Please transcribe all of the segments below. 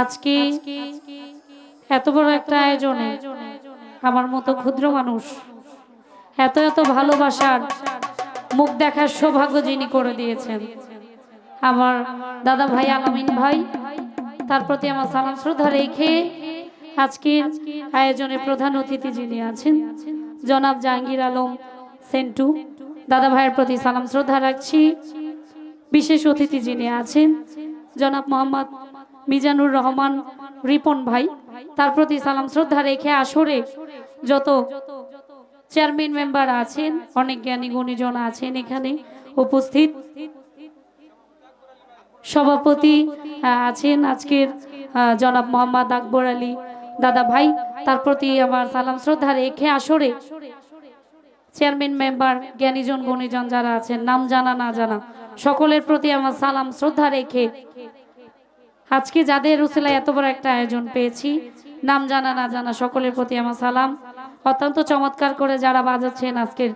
আজকে এত বড় একটা আয়োজনে আমার মতো ক্ষুদ্র মানুষ এত এত ভালোবাসার মুখ দেখার সৌভাগ্য যিনি করে দিয়েছেন, আমার দাদা ভাই আলামিন ভাই, তার প্রতি আমার সালাম শ্রদ্ধা রেখে আজকে আয়োজনে প্রধান অতিথি যিনি আছেন, জনাব জাহাঙ্গীর আলম সেন্টু। দাদা ভাইয়ের প্রতি সালাম শ্রদ্ধা রাখছি। বিশেষ অতিথি যিনি আছেন, জনাব মোহাম্মদ মিজানুর রহমান, রিপন ভাই, তার প্রতি সালাম, শ্রদ্ধা রেখে আসরে যত চেয়ারম্যান মেম্বার আছেন, অনেক জ্ঞানী গুণীজন আছেন এখানে উপস্থিত। সভাপতি আছেন আজকের জনাব মোহাম্মদ আকবর আলী দাদা ভাই, তার প্রতি আমার সালাম, শ্রদ্ধা রেখে আসরে চেয়ারম্যান মেম্বার, জ্ঞানীজন, গুণীজন যারা আছেন, নাম জানা, না জানা, সকলের প্রতি আমার সালাম, শ্রদ্ধা রেখে আজকে যাদের রুসেলায় এত বড় একটা আয়োজন পেয়েছি, নাম জানা, না জানা, সকলের প্রতি আমার সালাম। অত্যন্ত চমৎকার করে যারা বাজাচ্ছেন আজকের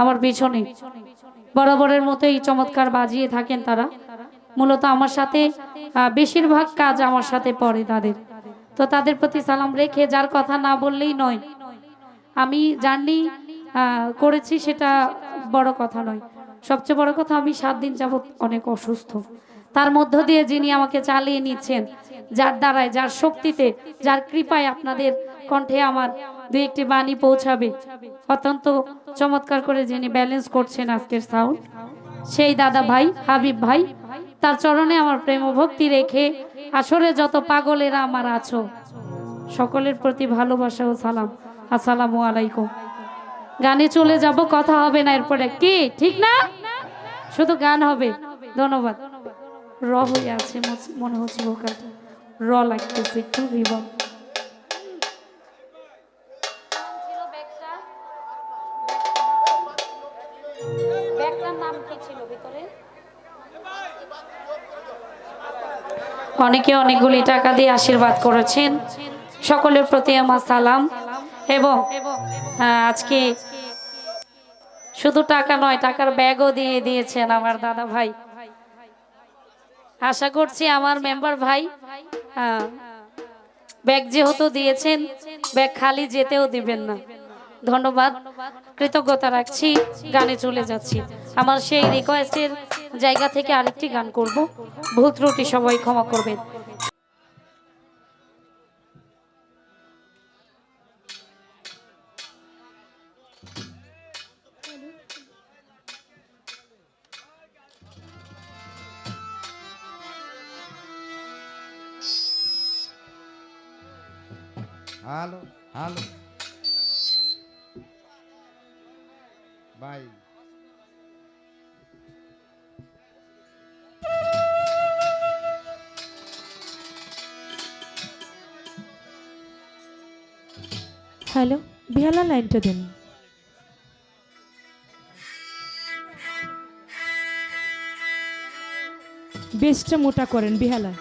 আমার পিছনে। বরাবরের মতোই চমৎকার বাজিয়ে থাকেন তারা। মূলত আমার সাথে বেশিরভাগ কাজ আমার সাথে পড়ে তাদের। তো তাদের প্রতি সালাম রেখে যার কথা না বললেই নয়। আমি জার্নি করেছি সেটা বড় কথা নয়। সবচেয়ে বড় কথা আমি সাত দিন যাবৎ অনেক অসুস্থ। তার মধ্য দিয়ে যিনি আমাকে চালিয়ে নিচ্ছেন, যার দ্বারায়, যার শক্তিতে, যার কৃপায় আপনাদের কণ্ঠে আমার দু একটি বাণী পৌঁছাবে। অত্যন্ত চমৎকার করে যিনি ব্যালেন্স করছেন আজকের সাউন্ড সেই দাদা ভাই, হাবিব ভাই, তার চরণে আমার প্রেম ভক্তি রেখে আসরে যত পাগলেরা আমার আছো, সকলের প্রতি ভালোবাসা ও সালাম। আসসালামু আলাইকুম। গানে চলে যাব, কথা হবে না, এরপরে কি? ঠিক না? শুধু গান হবে। ধন্যবাদ। র হয়ে আছে মনে- হচ্ছে ভোকালটা। র লাগতেছে একটু রিবন অনেকে অনেকগুলি টাকা দিয়ে আশীর্বাদ করেছেন। সকলের প্রতি আমার সালাম। এবং আজকে শুধু টাকা নয় টাকার ব্যাগও দিয়ে দিয়েছেন আমার দাদা ভাই আশা করছি আমার মেম্বার ভাই আহ, ব্যাগ যেহেতু দিয়েছেন ব্যাগ খালি যেতেও দিবেন না। ধন্যবাদ কৃতজ্ঞতা রাখছি গানে চলে যাচ্ছি। আমার সেই রিকোয়েস্টের জায়গা থেকে আরেকটি গান করব। ভুল ত্রুটি সবাই ক্ষমা করবেন। Hello hello bye hello Behala লাইনটা দিন। বেশটা মোটা করেন বিহালা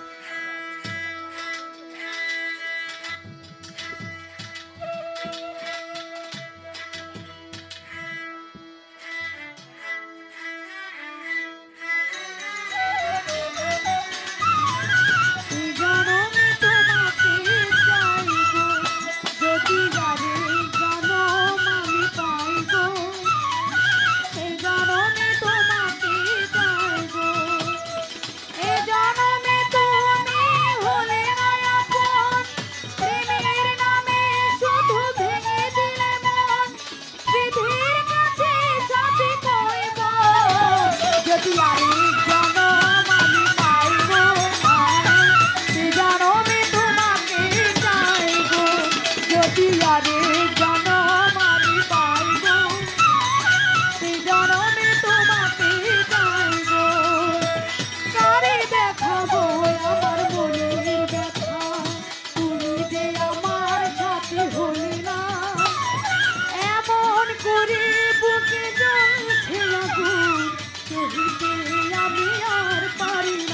সহিতে আমি আর পারি